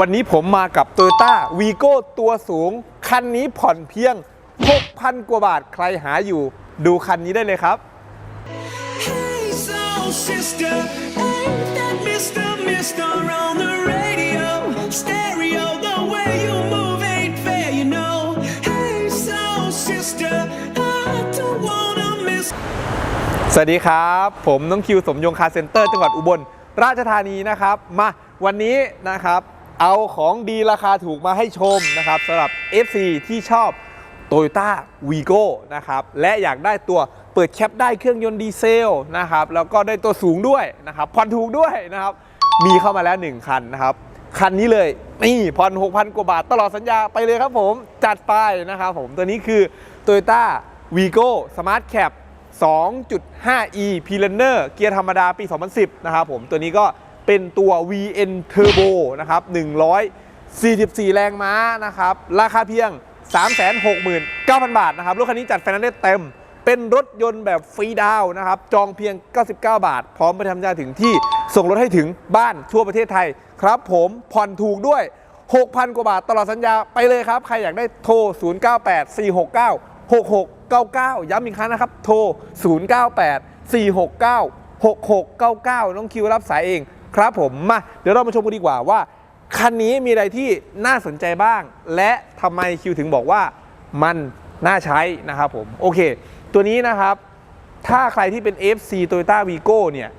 วันนี้ผมมากับ t o y ต้าวีโก้ตัวสูง คันนี้ผ่อนเพียง 6,000 กว่าบาทใครหาอยู่ ดูคันนี้ได้เลยครับ Hey, soul sister, ain't that Mr. Mister on the radio? Stereo, the way you move ain't fair, you know. Hey, soul sister, I don't wanna miss. สวัสดีครับ ผมน้องคิวสมยงคาร์เซ็นเตอร์จังหวัดอุบลราชธานีนะครับ มาวันนี้นะครับ เอาของดีราคาถูกมาให้ชมนะครับสำหรับ FC ที่ชอบ Toyota Vigo นะครับและอยากได้ตัวเปิดแคปได้เครื่องยนต์ดีเซลนะครับแล้วก็ได้ตัวสูงด้วยนะครับผ่อนถูกด้วยนะครับมีเข้ามาแล้ว 1 คันนะครับคันนี้เลยนี่ผ่อน6,000 กว่าบาทตลอดสัญญาไปเลยครับผมจัดไปนะครับผมตัวนี้คือ Toyota Vigo Smart Cap 2.5e p l a n e r เกียร์ธรรมดาปี 2010 นะครับผมตัวนี้ก็ เป็นตัว VN Turbo นะครับ144 แรงม้านะครับ ราคาเพียง 369,000 บาทนะครับ รถคันนี้จัดไฟแนนซ์ได้เต็ม เป็นรถยนต์แบบฟรีดาวนะครับ จองเพียง 99 บาท พร้อมไปทำยาถึงที่ ส่งรถให้ถึงบ้านทั่วประเทศไทยครับผมผ่อนถูกด้วย 6,000 กว่าบาทตลอดสัญญาไปเลยครับ ใครอยากได้โทร 098 469 6699 ย้ำอีกครั้งนะครับ โทร 098 469 6699 น้องคิวรับสายเอง ครับผมมาเดี๋ยวเรามาชมกันดีกว่าว่า คันนี้มีอะไรที่น่าสนใจบ้าง และทำไมคิวถึงบอกว่ามันน่าใช้นะครับผมโอเค ตัวนี้นะครับ ถ้าใครที่เป็น FC Toyota Vigo เนี่ย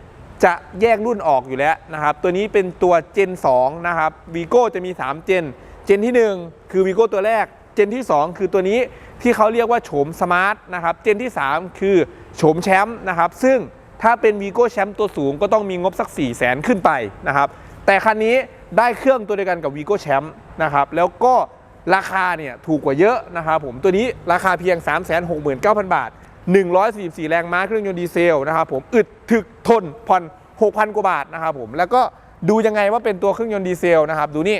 จะแยกรุ่นออกอยู่แล้วนะครับ ตัวนี้เป็นตัว Gen 2 นะครับ Vigo จะมี3 Gen Gen ที่ 1 คือ Vigo ตัวแรก Gen ที่ 2 คือตัวนี้ที่เขาเรียกว่าโฉมสมาร์ทนะครับ Gen ที่ 3 คือโฉมแชมป์นะครับ ซึ่ง ถ้าเป็น Vigo แชมป์ตัวสูงก็ต้องมีงบสัก 4 0 0แสนขึ้นไปนะครับ แต่คันนี้ได้เครื่องตัวเดียวกันกับ Vigo แชมป์นะครับ แล้วก็ราคาเนี่ยถูกกว่าเยอะนะครับผม ตัวนี้ราคาเพียง 369,000 บาท 144 แรงม้าเครื่องยนต์ดีเซลนะครับผม อึดถึกทนผ่อน6,000 กว่าบาทนะครับผม แล้วก็ดูยังไงว่าเป็นตัวเครื่องยนต์ดีเซลนะครับ ดูนี่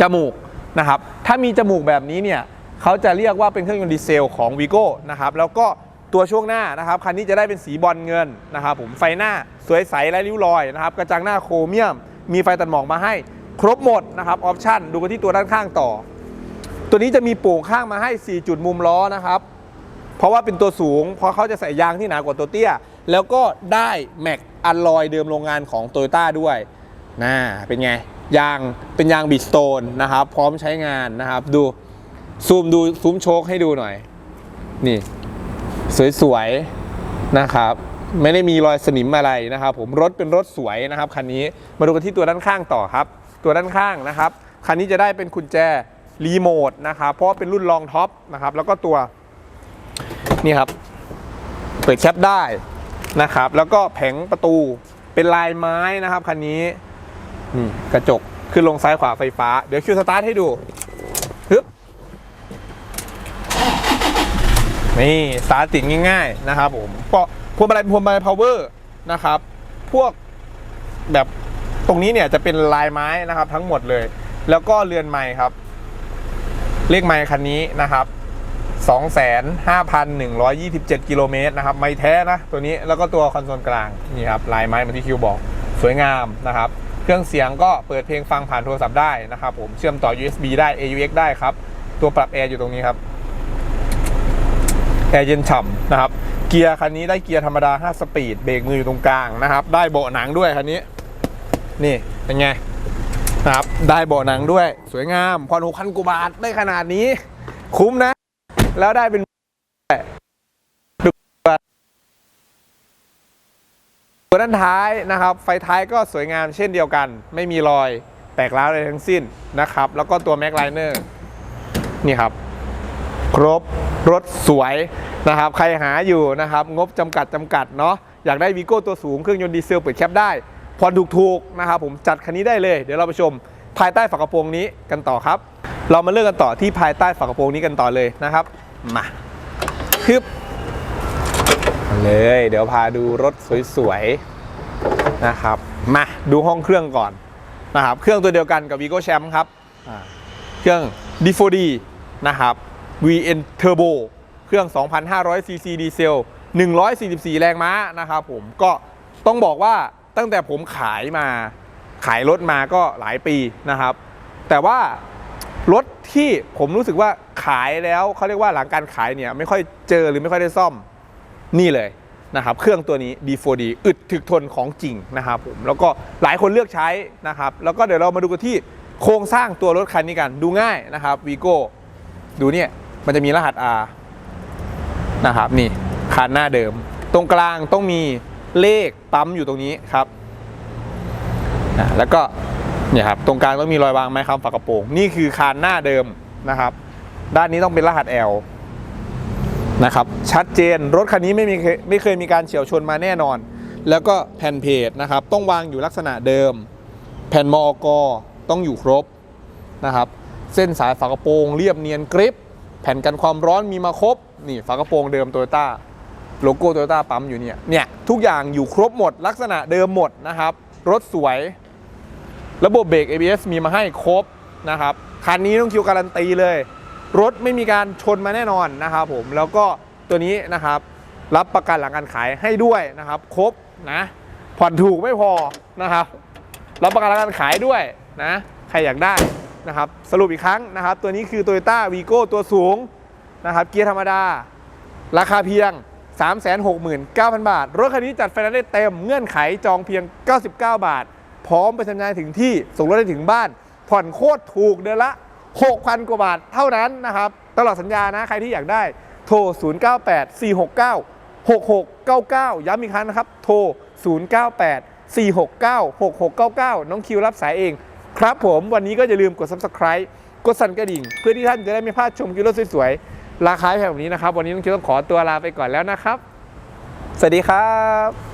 จมูกนะครับ ถ้ามีจมูกแบบนี้เนี่ยเขาจะเรียกว่าเป็นเครื่องยนต์ดีเซลของ v ีโก้นะครับ แล้วก็ ตัวช่วงหน้านะครับคันนี้จะได้เป็นสีบอลเงินนะครับผมไฟหน้าสวยใสไร้ริ้วรอยนะครับกระจังหน้าโครเมียม มีไฟตัดหมอกมาให้ครบหมดนะครับออปชั่นดูกันที่ตัวด้านข้างต่อ ตัวนี้จะมีโป่งข้างมาให้ 4 จุดมุมล้อนะครับ เพราะว่าเป็นตัวสูง เพราะเขาจะใส่ยางที่หนากว่าตัวเตี้ย แล้วก็ได้แม็กอัลลอยเดิมโรงงานของโตโยต้าด้วยน่าเป็นไง ยางเป็นยางบิสโตนนะครับ พร้อมใช้งานนะครับ ดูซูมดูซูมโชคให้ดูหน่อย นี่ สวยๆนะครับ ไม่ได้มีรอยสนิมอะไรนะครับ ผมรถเป็นรถสวยนะครับคันนี้มาดูกันที่ตัวด้านข้างต่อครับ ตัวด้านข้างนะครับคันนี้จะได้เป็นกุญแจรีโมทนะครับเพราะเป็นรุ่นรองท็อปนะครับแล้วก็ตัวนี่ครับเปิดแคปได้นะครับ แล้วก็แผงประตูเป็นลายไม้นะครับคันนี้กระจกขึ้นลงซ้ายขวาไฟฟ้า เดี๋ยวคิวสตาร์ทให้ดูฮึบ นี่สตาร์ทติดง่ายๆนะครับผมก็พวงมาลัยพวงมาลัยพาวเวอร์นะครับ พวกแบบตรงนี้เนี่ยจะเป็นลายไม้นะครับ ทั้งหมดเลย แล้วก็เรือนไม้ครับ เลขไม้คันนี้นะครับ25,127 กิโลเมตรนะครับ ไม่แท้นะ ตัวนี้แล้วก็ตัวคอนโซลกลาง นี่ครับ ลายไม้เหมือนที่คิวบอก สวยงามนะครับ เครื่องเสียงก็เปิดเพลงฟังผ่านโทรศัพท์ได้นะครับผมเชื่อมต่อ USB ได้ AUX ได้ครับ ตัวปรับแอร์อยู่ตรงนี้ครับ แอร์เย็นฉ่ำนะครับ เกียร์คันนี้ได้เกียร์ธรรมดา 5 สปีด เบรกมืออยู่ตรงกลางนะครับ ได้เบาะหนังด้วยคันนี้ นี่เป็นไงนะครับ ได้เบาะหนังด้วย สวยงามผ่อน6,000กว่าบาทได้ขนาดนี้ คุ้มนะ แล้วได้เป็นตัวด้านท้ายนะครับ ไฟท้ายก็สวยงามเช่นเดียวกัน ไม่มีรอยแตกร้าวอะไรทั้งสิ้นนะครับ แล้วก็ตัวแม็กไลเนอร์นี่ครับ ครบรถสวยนะครับ ใครหาอยู่นะครับ งบจำกัดจำกัดเนาะอยากได้วีโก้ตัวสูงเครื่องยนต์ดีเซลเปิดแคปได้ผ่อนถูกๆนะครับผมจัดคันนี้ได้เลย เดี๋ยวเราไปชมภายใต้ฝากระโปรงนี้กันต่อครับ เรามาเลือกกันต่อที่ภายใต้ฝากระโปรงนี้กันต่อเลยนะครับ มาคึบเลย เดี๋ยวพาดูรถสวยๆนะครับ มาดูห้องเครื่องก่อนนะครับ เครื่องตัวเดียวกันกับ Vigo Champ ครับเครื่อง D4D นะครับ VN Turbo เครื่อง 2,500 cc ดีเซล 144 แรงม้านะครับผมก็ต้องบอกว่าตั้งแต่ผมขายมาขายรถมาก็หลายปีนะครับ แต่ว่ารถที่ผมรู้สึกว่าขายแล้วเขาเรียกว่าหลังการขายเนี่ยไม่ค่อยเจอหรือไม่ค่อยได้ซ่อมนี่เลยนะครับเครื่องตัวนี้ D4D อึดถึกทนของจริงนะครับผมแล้วก็หลายคนเลือกใช้นะครับ แล้วก็เดี๋ยวเรามาดูกันที่โครงสร้างตัวรถคันนี้กันดูง่ายนะครับวีโก้ดูเนี่ย มันจะมีรหัส R นะครับนี่คันหน้าเดิม ตรงกลางต้องมีเลขปั๊มอยู่ตรงนี้ครับอะแล้วก็เนี่ยครับตรงกลางต้องมีรอยวางไม้ค้ำฝากระโปรงนี่คือคานหน้าเดิมนะครับ ด้านนี้ต้องเป็นรหัส L นะครับชัดเจนรถคันนี้ไม่มีไม่เคยมีการเฉียวชนมาแน่นอน แล้วก็แผ่นเพจนะครับต้องวางอยู่ลักษณะเดิม แผ่นมอกต้องอยู่ครบนะครับ เส้นสายฝากระโปรงเรียบเนียนกริป แผ่นกันความร้อนมีมาครบ นี่ฝากระโปรงเดิมโตโยต้าโลโก้โตโยต้าปั๊มอยู่เนี่ย เนี่ย ทุกอย่างอยู่ครบหมด ลักษณะเดิมหมดนะครับ รถสวย ระบบเบรก ABS มีมาให้ครบนะครับ คันนี้ต้องคิวการันตีเลย รถไม่มีการชนมาแน่นอนนะครับผม แล้วก็ตัวนี้นะครับ รับประกันหลังการขายให้ด้วยนะครับ ครบนะ ผ่อนถูกไม่พอนะครับ รับประกันหลังการขายด้วยนะ ใครอยากได้ นะครับสรุปอีกครั้งนะครับ ตัวนี้คือ Toyota Vigo ตัวสูงนะครับเกียร์ธรรมดา ราคาเพียง 369,000 บาท รถคันนี้จัดไฟแนนซ์ได้เต็มเงื่อนไขจองเพียง 99 บาท พร้อมไปทำงานถึงที่ส่งรถได้ถึงบ้าน ผ่อนโคตรถูกเดือนละ 6,000 กว่าบาทเท่านั้นนะครับตลอดสัญญานะใครที่อยากได้โทร 098 469 6699 ย้ำอีกครั้งนะครับ โทร 098 469 6699 น้องคิวรับสายเอง ครับผมวันนี้ก็อย่าลืมกด subscribe กดสั่นกระดิ่ง เพื่อที่ท่านจะได้ไม่พลาดชมคลิปรสวยๆราคาแพงแบบนี้นะครับ วันนี้น้องคิวต้องขอตัวลาไปก่อนแล้วนะครับ สวัสดีครับ